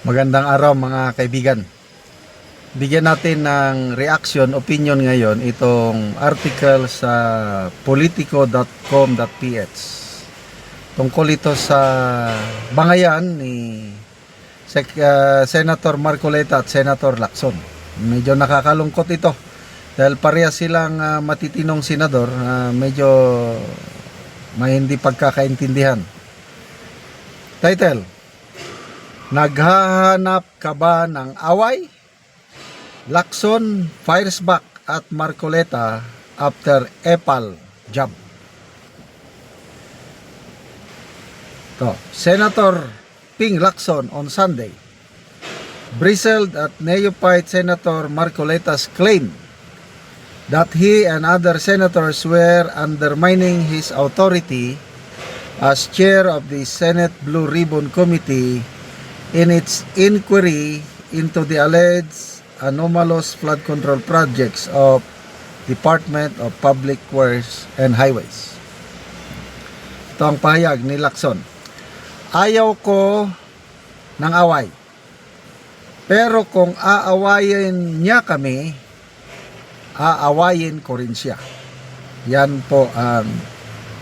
Magandang araw mga kaibigan. Bigyan natin ng reaction, opinion ngayon itong article sa politico.com.ph tungkol ito sa bangayan ni Sec- uh, Senator Marcoleta at Senator Lacson. Medyo nakakalungkot ito dahil pareha silang uh, matitinong senador na medyo may hindi pagkakaintindihan. Title, Naghahanap ka ba ng away? Lacson fires back at Marcoleta after Epal job. To, Senator Ping Lacson on Sunday bristled at neophyte Senator Marcoleta's claim that he and other senators were undermining his authority as chair of the Senate Blue Ribbon Committee in its inquiry into the alleged anomalous flood control projects of Department of Public Works and Highways. Ito ang pahayag ni Lacson. Ayaw ko ng away. Pero kung aawayin niya kami, aawayin ko rin siya. Yan po ang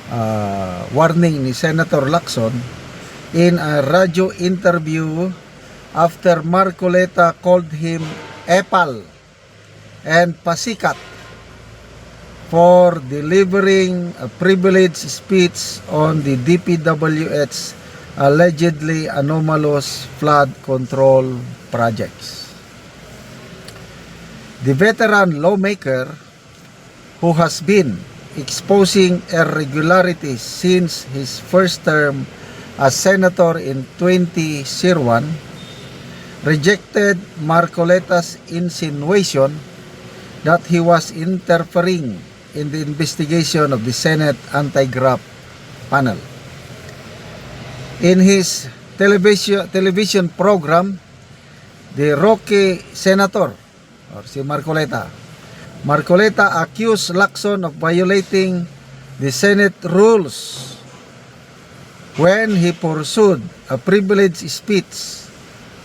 ah, warning ni Senator Lacson in a radio interview after Marcoleta called him Epal and Pasikat for delivering a privileged speech on the DPWH's allegedly anomalous flood control projects. The veteran lawmaker who has been exposing irregularities since his first term as senator in 2001 rejected Marcoleta's insinuation that he was interfering in the investigation of the Senate anti-graft panel. In his television television program, the Rocky Senator or si Marcoleta, Marcoleta accused Lacson of violating the Senate rules when he pursued a privileged speech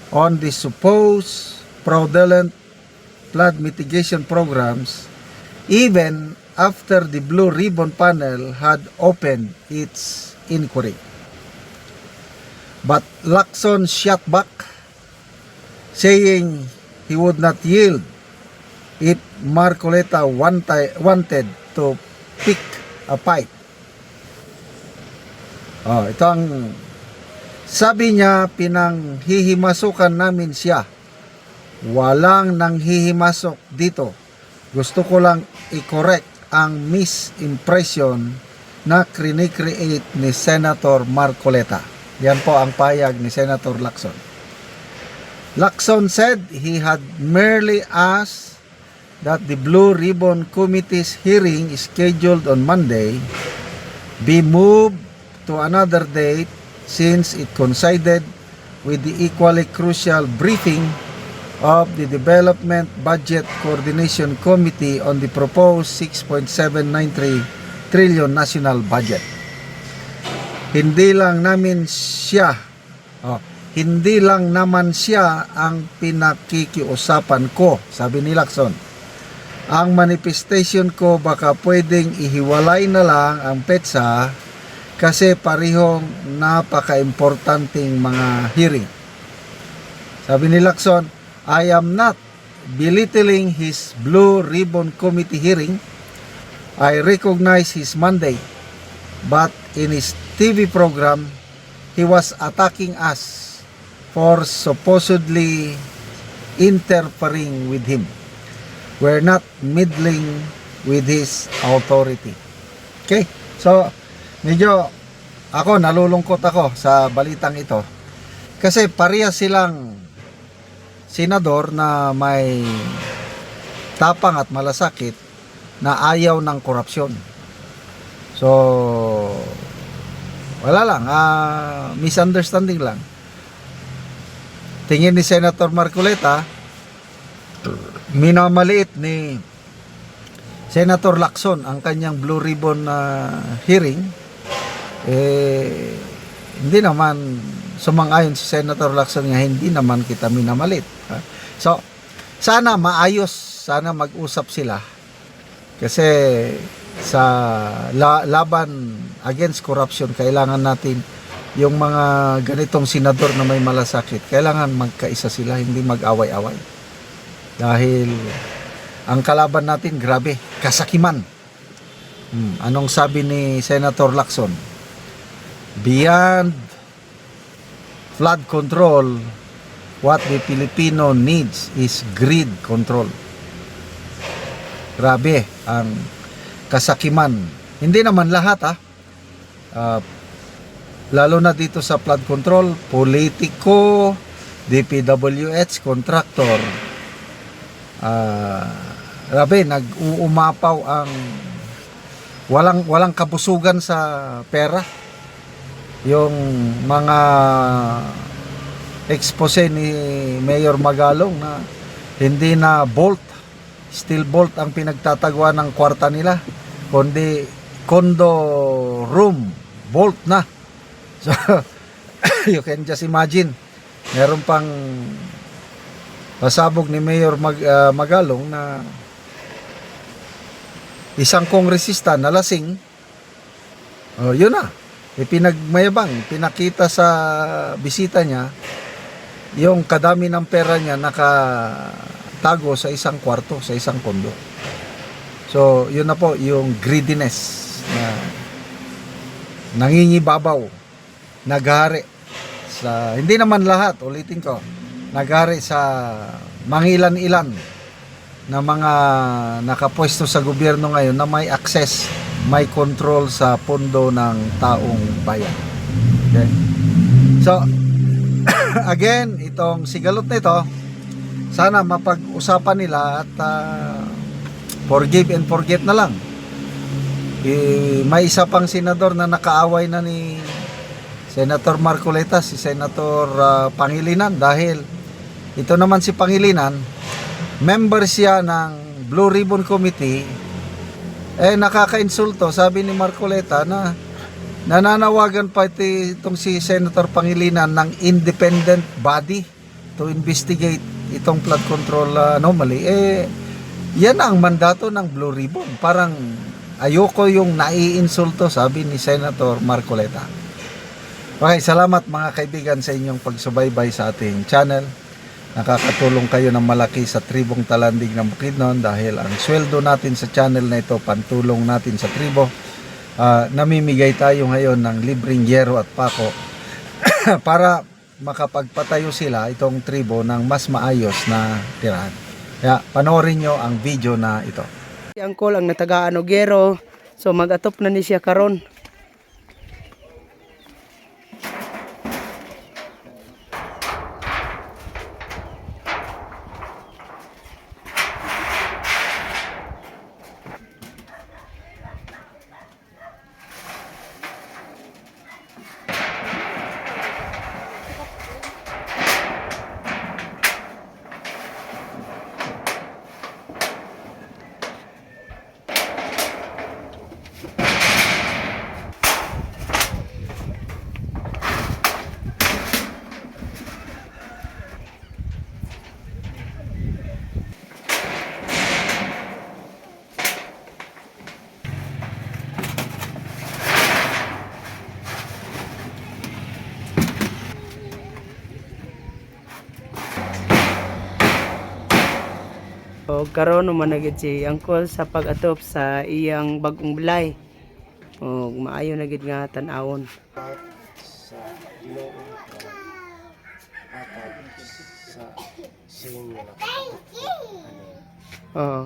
on the supposed fraudulent flood mitigation programs even after the Blue Ribbon panel had opened its inquiry. But Lacson shot back, saying he would not yield if Marcoleta wanted to pick a fight. Oh, ito ang sabi niya pinanghihimasukan namin siya. Walang nanghihimasok dito. Gusto ko lang i-correct ang misimpression na create ni Senator Marcoleta. Yan po ang payag ni Senator Lacson. Lacson said he had merely asked that the Blue Ribbon Committee's hearing scheduled on Monday be moved to another date since it coincided with the equally crucial briefing of the Development Budget Coordination Committee on the proposed 6.793 trillion national budget. Hindi lang namin siya, oh, hindi lang naman siya ang pinakikiusapan ko, sabi ni Lacson. Ang manifestation ko baka pwedeng ihiwalay na lang ang petsa kasi parihong napaka-importanting mga hearing. Sabi ni Lacson, I am not belittling his Blue Ribbon Committee hearing. I recognize his mandate. But in his TV program, he was attacking us for supposedly interfering with him. We're not meddling with his authority. Okay? So, medyo ako nalulungkot ako sa balitang ito. Kasi pareha silang senador na may tapang at malasakit na ayaw ng korupsyon. So, wala lang, ah, misunderstanding lang. Tingin ni Senator Marcoleta, minamaliit ni Senator Lacson ang kanyang Blue Ribbon na hearing, eh, hindi naman sumang-ayon si Senator Lacson nga hindi naman kita minamalit. ha? So, sana maayos, sana mag-usap sila. Kasi sa la- laban against corruption, kailangan natin yung mga ganitong senador na may malasakit, kailangan magkaisa sila, hindi mag-away-away. Dahil ang kalaban natin, grabe, kasakiman. Hmm, anong sabi ni Senator Lacson? Beyond flood control, what the Filipino needs is greed control. Grabe ang kasakiman. Hindi naman lahat ha. Ah, lalo na dito sa flood control, politiko, DPWH, contractor. Ah, grabe, nag-uumapaw ang walang walang kabusugan sa pera. Yung mga expose ni Mayor Magalong na hindi na bolt, steel bolt ang pinagtatagwa ng kwarta nila, kundi condo room, bolt na. So, you can just imagine, meron pang pasabog ni Mayor Mag, ah, Magalong na isang kongresista na lasing, oh, yun na, ipinagmayabang, pinakita sa bisita niya, yung kadami ng pera niya nakatago sa isang kwarto, sa isang kondo. So, yun na po, yung greediness na nangingibabaw, naghari sa, hindi naman lahat, ulitin ko, naghari sa mangilan-ilan na mga nakapwesto sa gobyerno ngayon na may access, may control sa pondo ng taong bayan. Okay? So, again, itong sigalot na ito, sana mapag-usapan nila at ah, forgive and forget na lang. Eh, may isa pang senador na nakaaway na ni Senator Marcoleta, si Senator ah, Pangilinan dahil ito naman si Pangilinan, member siya ng Blue Ribbon Committee, eh nakakainsulto, sabi ni Marcoleta na nananawagan pa iti- itong si Senator Pangilinan ng independent body to investigate itong flood control uh, anomaly. Eh, yan ang mandato ng Blue Ribbon. Parang ayoko yung naiinsulto, sabi ni Senator Marcoleta. Okay, salamat mga kaibigan sa inyong pagsubaybay sa ating channel. Nakakatulong kayo ng malaki sa tribong talandig ng Bukidnon dahil ang sweldo natin sa channel na ito, pantulong natin sa tribo. Ah, namimigay tayo ngayon ng libreng yero at pako para makapagpatayo sila itong tribo ng mas maayos na tirahan. Kaya panoorin nyo ang video na ito. Si Angkol ang natagaan og gero. So mag-atop na ni siya karon. O karon man na gid si Angkol sa pag-atop sa iyang bagong balay. O maayo na gid nga tan-awon. sa Ginoo atag sa sing nga Oo.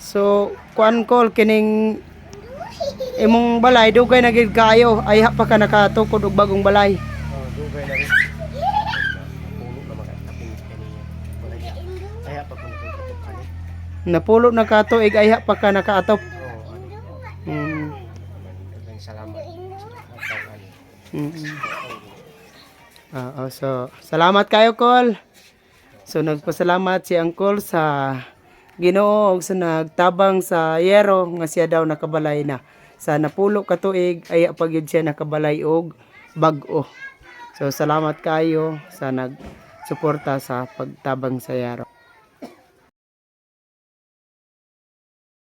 So, kuan kol kining imong balay dugay na gid kayo ay pa ka nakatukod og bagong balay. oh dugay na rin Napulo na ka tuig ay ha pa ka nakaatop. daghang salamat ani Mhm. Oo, so salamat kayo kol. So nagpasalamat si Angkol sa Ginoo ug sa nagtabang sa yero nga siya daw nakabalay na. sa napulo ka tuig ay pagyud siya nakabalay og bag-o. So salamat kayo sa nag suporta sa pagtabang sa Yaro.